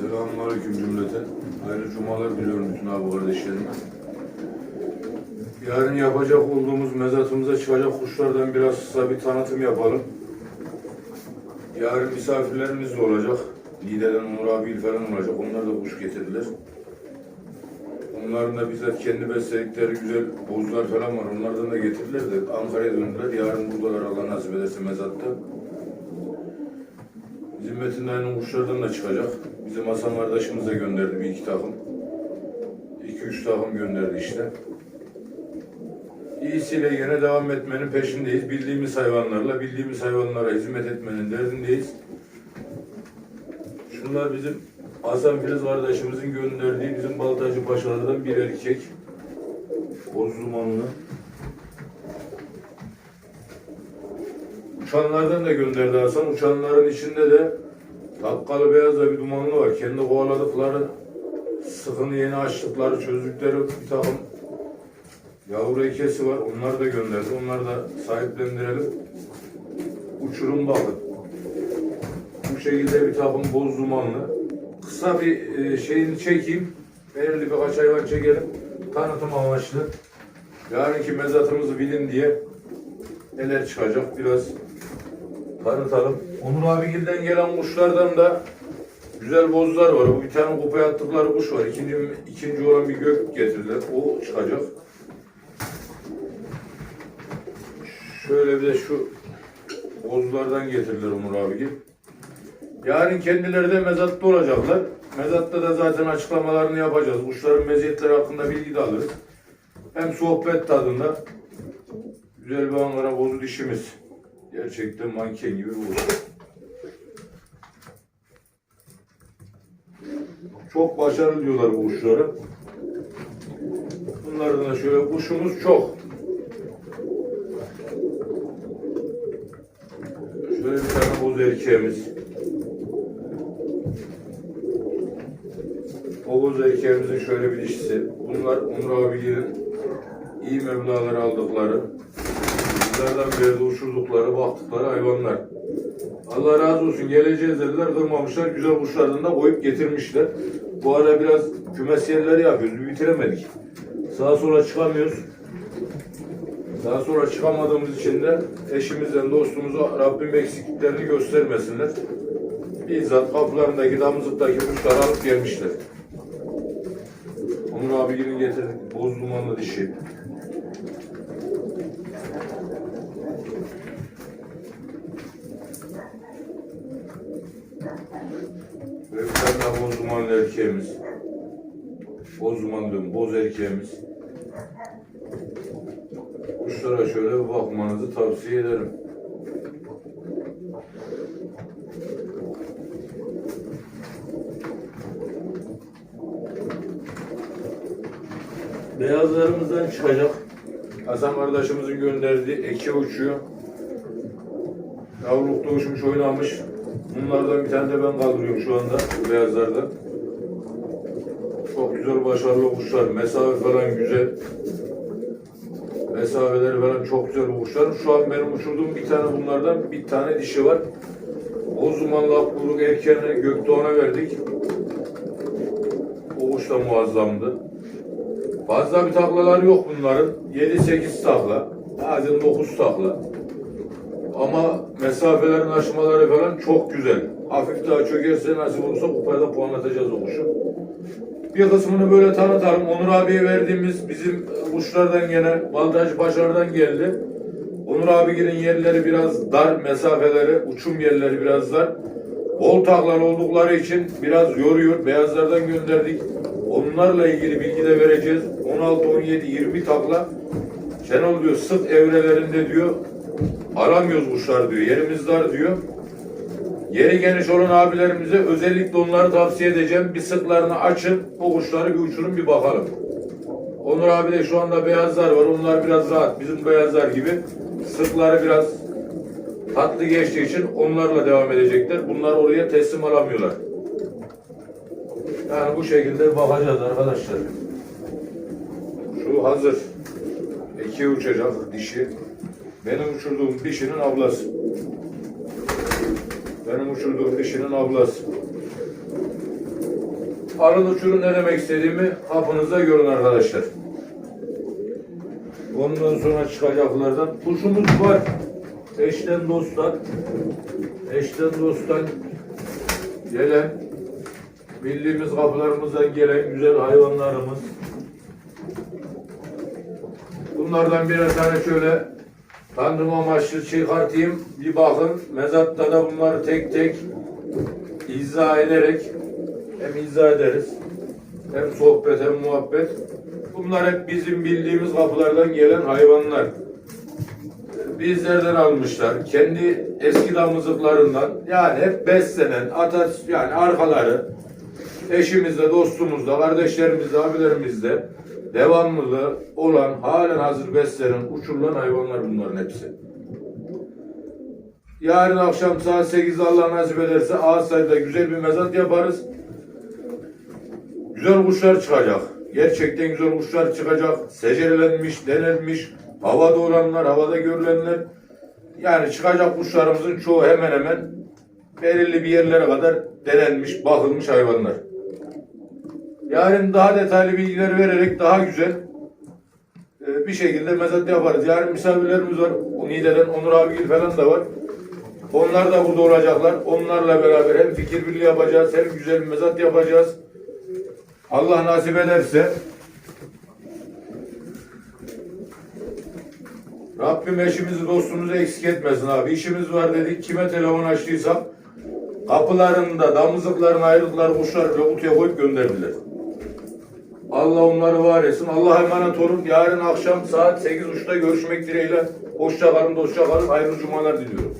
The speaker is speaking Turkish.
Selamünaleyküm cümleten. Hayırlı cumalar diliyorum bütün abi kardeşlerime. Yarın yapacak olduğumuz mezatımıza çıkacak kuşlardan biraz kısa bir tanıtım yapalım. Yarın misafirlerimiz de olacak. Niğde'den Onur abi falan olacak. Onlar da kuş getirdiler. Onların da bizzat kendi besledikleri güzel bozlar falan var. Onlardan da getirdiler de Ankara'ya döndüler. Yarın buradalar Allah nasip ederse mezatta. Bizim Metin kuşlardan da çıkacak. Bizim Hasan kardeşimiz de gönderdi bir iki takım. İki üç takım gönderdi işte. İyisiyle yine devam etmenin peşindeyiz. Bildiğimiz hayvanlarla, bildiğimiz hayvanlara hizmet etmenin derdindeyiz. Şunlar bizim Hasan Filiz kardeşimizin gönderdiği bizim Baltacı Paşalardan bir erkek. Bozdumanlı. Uçanlardan da gönderdi Hasan. Uçanların içinde de takkalı beyaz da bir dumanlı var. Kendi kovaladıkları, sıkını yeni açtıkları, çözdükleri bir takım yavru ekesi var. Onları da gönderdi. Onları da sahiplendirelim. Uçurum bakın. Bu şekilde bir takım boz dumanlı. Kısa bir e, şeyini çekeyim. Belirli birkaç hayvan çekelim. Tanıtım amaçlı. Yarınki mezatımızı bilin diye neler çıkacak biraz tanıtalım. Onur abigilden gelen kuşlardan da güzel bozlar var. Bir tane kupaya attıkları kuş var. İkinci, ikinci olan bir gök getirdiler. O çıkacak. Şöyle bir de şu bozlardan getirdiler Onur abigil. Yarın kendileri de mezatta olacaklar. Mezatta da zaten açıklamalarını yapacağız. Kuşların meziyetleri hakkında bilgi de alırız. Hem sohbet tadında güzel bir Ankara bozu dişimiz. Gerçekten manken gibi bozu. Çok başarılı diyorlar bu kuşlara. Bunlardan da şöyle kuşumuz çok. Şöyle bir tane boz erkeğimiz. O boz erkeğimizin şöyle bir dişisi. Bunlar Onur abilerin iyi meblaları aldıkları, bizlerden beri uçurdukları, baktıkları hayvanlar. Allah razı olsun geleceğiz dediler, kırmamışlar. Güzel kuşlardan da koyup getirmişler. Bu ara biraz kümes yerleri yapıyoruz, bitiremedik. Sağa sola çıkamıyoruz. Daha sonra çıkamadığımız için de eşimizden, dostumuza Rabbim eksikliklerini göstermesinler. Bizzat kapılarındaki, damızlıktaki kuşları alıp gelmişler. Onur abinin getirdik. Boz dumanlı dişi. Ve bir tane daha boz dumanlı erkeğimiz. Boz dumanlı diyorum, boz erkeğimiz. Kuşlara şöyle bir bakmanızı tavsiye ederim. Beyazlarımızdan çıkacak. Hasan kardeşimizin gönderdiği eki uçuyor. Yavrulukta uçmuş oynamış. Bunlardan bir tane de ben kaldırıyorum şu anda bu beyazlardan. Çok güzel başarılı kuşlar. Mesafe falan güzel. Mesafeleri falan çok güzel kuşlar. Şu an benim uçurduğum bir tane bunlardan bir tane dişi var. O zamanla kuyruk erkeğini Gökdoğan'a verdik. O kuş da muazzamdı. Fazla bir taklalar yok bunların. 7-8 takla. Bazen 9 takla. Ama mesafelerin aşmaları falan çok güzel. Hafif daha çökerse nasip olursa kupada puanlatacağız o kuşu. Bir kısmını böyle tanıtalım. Onur abiye verdiğimiz bizim kuşlardan gene Baltacı Başar'dan geldi. Onur abinin yerleri biraz dar, mesafeleri, uçum yerleri biraz dar. Bol taklar oldukları için biraz yoruyor. Beyazlardan gönderdik. Onlarla ilgili bilgi de vereceğiz. 16, 17, 20 takla. Şenol diyor sık evrelerinde diyor alamıyoruz kuşlar diyor. Yerimiz dar diyor. Yeri geniş olan abilerimize özellikle onları tavsiye edeceğim. Bir sıklarını açın, o kuşları bir uçurun bir bakalım. Onur abi de şu anda beyazlar var. Onlar biraz rahat. Bizim beyazlar gibi. Sıkları biraz tatlı geçtiği için onlarla devam edecekler. Bunlar oraya teslim alamıyorlar. Yani bu şekilde bakacağız arkadaşlar. Şu hazır. İki uçacak dişi. Benim uçurduğum dişinin ablası. Benim uçurduğum dişinin ablası. alın uçurun ne demek istediğimi kapınızda görün arkadaşlar. Ondan sonra çıkacaklardan kuşumuz var. Eşten dosttan eşten dosttan gelen bildiğimiz kapılarımızdan gelen güzel hayvanlarımız. Bunlardan birer tane şöyle tanrım amaçlı çıkartayım. Bir bakın mezatta da bunları tek tek izah ederek hem izah ederiz hem sohbet hem muhabbet. Bunlar hep bizim bildiğimiz kapılardan gelen hayvanlar. Bizlerden almışlar. Kendi eski damızlıklarından yani hep beslenen, atas yani arkaları eşimizde, dostumuzda, kardeşlerimizde, abilerimizde devamlı olan, halen hazır beslenen, uçurulan hayvanlar bunların hepsi. Yarın akşam saat 8'de Allah nasip ederse Ağaçsay'da güzel bir mezat yaparız. Güzel kuşlar çıkacak. Gerçekten güzel kuşlar çıkacak. Secerelenmiş, denenmiş, havada olanlar, havada görülenler. Yani çıkacak kuşlarımızın çoğu hemen hemen belirli bir yerlere kadar denenmiş, bakılmış hayvanlar. Yarın daha detaylı bilgiler vererek daha güzel e, bir şekilde mezat yaparız. Yarın misafirlerimiz var. O Niğde'den Onur abigil falan da var. Onlar da burada olacaklar. Onlarla beraber hem fikir birliği yapacağız, hem güzel bir mezat yapacağız. Allah nasip ederse Rabbim eşimizi dostumuzu eksik etmesin abi. İşimiz var dedik. Kime telefon açtıysak kapılarında damızlıkların ayrılıkları kuşlar bile kutuya koyup gönderdiler. Allah onları var etsin. Allah'a emanet olun. Yarın akşam saat 8.30'da görüşmek dileğiyle. Hoşça kalın, hoşça kalın. Hayırlı cumalar diliyorum.